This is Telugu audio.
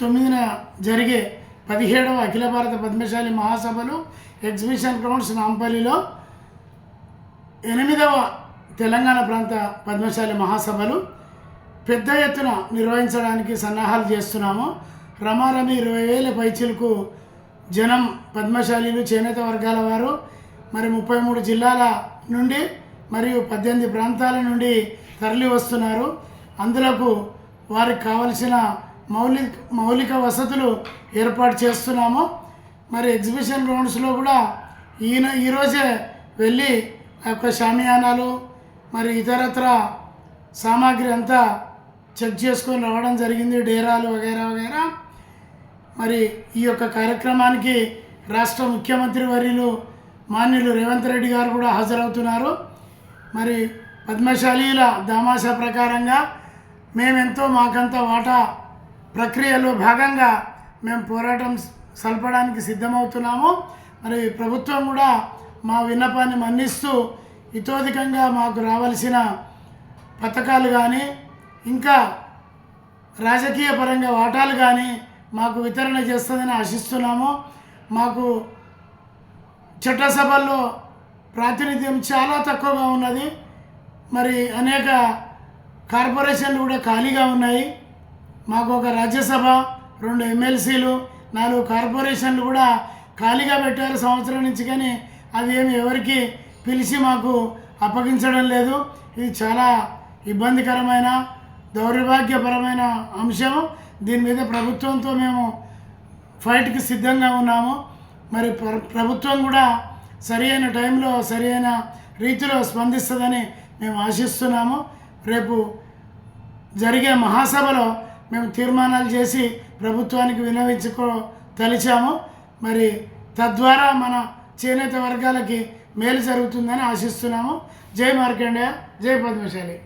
తొమ్మిదిన జరిగే పదిహేడవ అఖిల భారత పద్మశాలి మహాసభలు ఎగ్జిబిషన్ గ్రౌండ్స్ నాంపల్లిలో ఎనిమిదవ తెలంగాణ ప్రాంత పద్మశాలి మహాసభలు పెద్ద ఎత్తున నిర్వహించడానికి సన్నాహాలు చేస్తున్నాము. రమారమి ఇరవై వేల పైచీలకు జనం పద్మశాలీలు చేనేత వర్గాల వారు మరి ముప్పై మూడు జిల్లాల నుండి మరియు పద్దెనిమిది ప్రాంతాల నుండి తరలి వస్తున్నారు అందులకు వారికి కావలసిన మౌలిక మౌలిక వసతులు ఏర్పాటు చేస్తున్నాము. మరి ఎగ్జిబిషన్ గ్రౌండ్స్లో కూడా ఈయన ఈరోజే వెళ్ళి ఆ యొక్క షామియానాలు మరి ఇతరత్ర సామాగ్రి అంతా చెక్ చేసుకొని రావడం జరిగింది డేరాలు వగైరా వగైరా. మరి ఈ యొక్క కార్యక్రమానికి రాష్ట్ర ముఖ్యమంత్రి వర్యులు మాన్యులు రేవంత్ రెడ్డి గారు కూడా హాజరవుతున్నారు. మరి పద్మశాలీల దామాషా ప్రకారంగా మేమెంతో మాకంత వాటా ప్రక్రియలో భాగంగా మేము పోరాటం సల్పడానికి సిద్ధమవుతున్నాము. మరి ప్రభుత్వం కూడా మా విన్నపాన్ని మన్నిస్తూ ఇతోధికంగా మాకు రావాల్సిన పథకాలు కానీ ఇంకా రాజకీయ పరంగా వాటాలు కానీ మాకు వితరణ చేస్తుందని ఆశిస్తున్నాము. మాకు చట్టసభల్లో ప్రాతినిధ్యం చాలా తక్కువగా ఉన్నది. మరి అనేక కార్పొరేషన్లు కూడా ఖాళీగా ఉన్నాయి. మాకు ఒక రాజ్యసభ రెండు ఎమ్మెల్సీలు నాలుగు కార్పొరేషన్లు కూడా ఖాళీగా పెట్టారు సంవత్సరం నుంచి కానీ అది ఏమి ఎవరికి పిలిచి మాకు అప్పగించడం లేదు. ఇది చాలా ఇబ్బందికరమైన దౌర్భాగ్యపరమైన అంశం. దీని మీద ప్రభుత్వంతో మేము ఫైట్కి సిద్ధంగా ఉన్నాము. మరి ప్ర- ప్రభుత్వం కూడా సరి అయిన టైంలో సరి అయిన రీతిలో స్పందిస్తుందని మేము ఆశిస్తున్నాము. రేపు జరిగే మహాసభలో మేము తీర్మానాలు చేసి ప్రభుత్వానికి వినవించుకో తలిచాము. మరి తద్వారా మన చేనేత వర్గాలకి మేలు జరుగుతుందని ఆశిస్తున్నాము. జై మార్కండేయ జై పద్మశాలి.